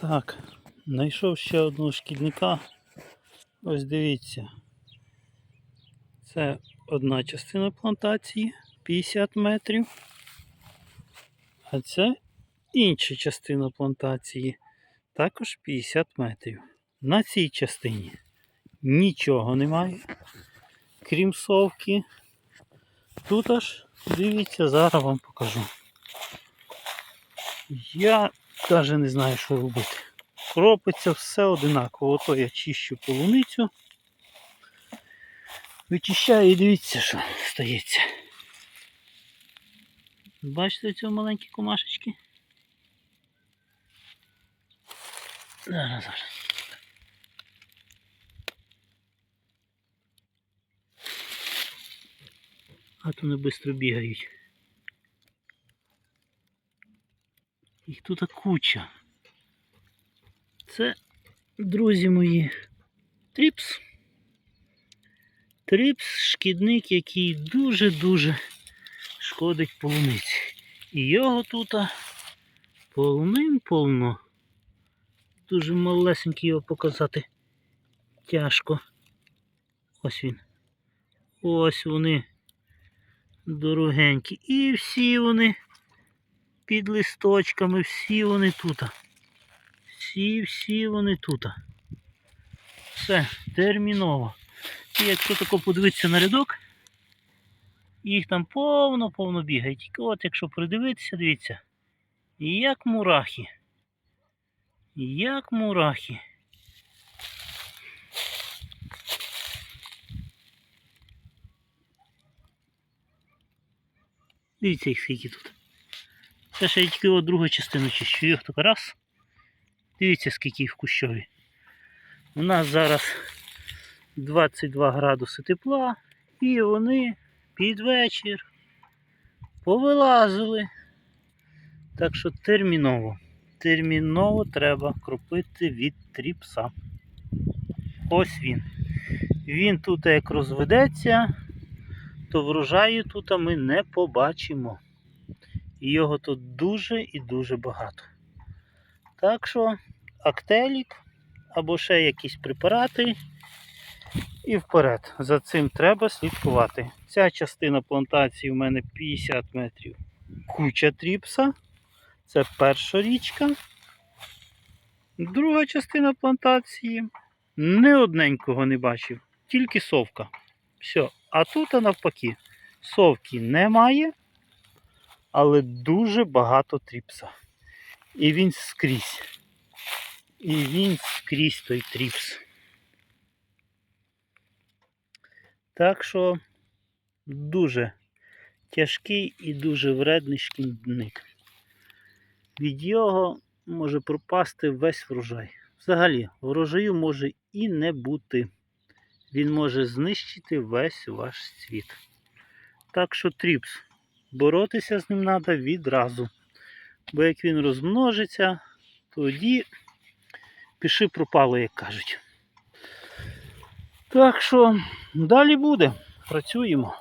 Так, знайшов ще одного шкідника. Ось дивіться. Це одна частина плантації 50 метрів. А це інша частина плантації, також 50 метрів. На цій частині нічого немає, крім совки. Тут аж, дивіться, зараз вам покажу. Я навіть не знаю, що робити. Кропиться все одинаково. Ото я чищу полуницю. Вичищаю і дивіться, що стається. Бачите ці маленькі комашечки? Зараз, зараз. А то вони швидко бігають. Їх тут куча. Це, друзі мої, тріпс. Тріпс шкідник, який дуже-дуже шкодить полуниці. І його тут полним-полно. Дуже малесенький його показати. Тяжко. Ось він. Ось вони дорогенькі. І всі вони під листочками, всі вони тут. Всі, всі вони тут. Все, терміново. І якщо тако подивитися на рядок, їх там повно-повно бігає. Тільки от якщо придивитися, дивіться, як мурахи. Як мурахи. Дивіться їх скільки тут. Це ще я тільки от другу частину чищу. Їх тільки раз. Дивіться, скільки їх в кущові. У нас зараз 22 градуси тепла, і вони під вечір повилазили. Так що терміново, терміново треба кропити від тріпса. Ось він. Він тут як розведеться, то врожаю тут ми не побачимо. І його тут дуже і дуже багато. Так що актелік або ще якісь препарати. І вперед. За цим треба слідкувати. Ця частина плантації у мене 50 метрів. Куча тріпса. Це перша річка. Друга частина плантації. Не одненького не бачив, тільки совка. Все. А тут навпаки. Совки немає, але дуже багато тріпса. І він скрізь. І він скрізь той тріпс. Так що дуже тяжкий і дуже вредний шкідник. Від його може пропасти весь врожай. Взагалі, врожаю може і не бути. Він може знищити весь ваш цвіт. Так що тріпс, боротися з ним треба відразу. Бо як він розмножиться, тоді піши пропало, як кажуть. Так що далі буде. Працюємо.